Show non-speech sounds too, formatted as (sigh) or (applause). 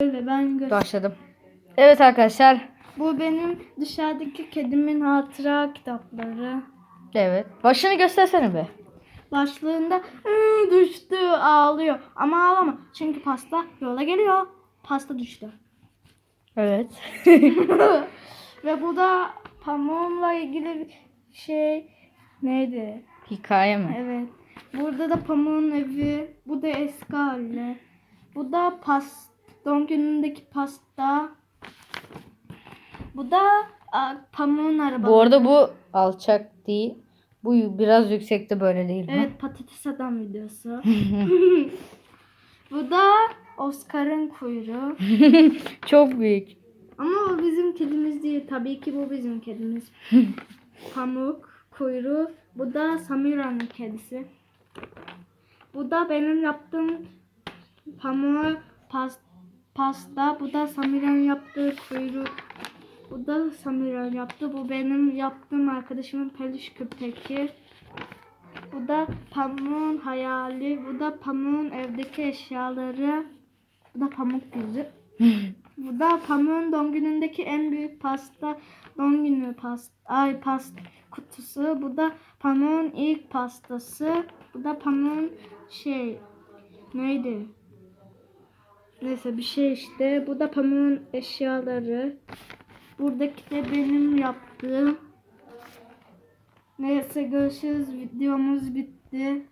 Öyle ben gö- Başladım. Evet arkadaşlar. Bu benim dışarıdaki kedimin hatıra kitapları. Evet. Başını göstersene be. Başlığında "Iı, düştü ağlıyor. Ama ağlama çünkü pasta yola geliyor. Pasta düştü. Evet. (laughs) Ve bu da pamuğumla ilgili bir şey neydi? Hikaye mi? Evet. Burada da pamuğun evi. Bu da eski hali. Bu da pas doğum günündeki pasta. Bu da a, pamuğun arabası. Bu arada bu alçak değil. Bu biraz yüksekte böyle değil mi? Evet patates adam videosu. (laughs) Bu da Oscar'ın kuyruğu. (laughs) Çok büyük. Ama o bizim kedimiz değil. Tabii ki bu bizim kedimiz. (laughs) Pamuk, kuyruğu. Bu da Samira'nın kedisi. Bu da benim yaptığım pamuğa pas, pasta. Bu da Samira'nın yaptığı kuyruk. Bu da Samira'nın yaptı. Bu benim yaptığım arkadaşımın peluş köpeki. Bu da pamuğun hayali. Bu da pamuğun evdeki eşyaları. Bu da pamuk yüzü. (laughs) Bu da pamuğun doğum günündeki en büyük pasta. Doğum günü pasta. Ay pasta kutusu. Bu da pamuğun ilk pastası. Bu da pamuğun şey neydi? Neyse bir şey işte. Bu da pamuğun eşyaları. Buradaki de benim yaptığım. Neyse görüşürüz. Videomuz bitti.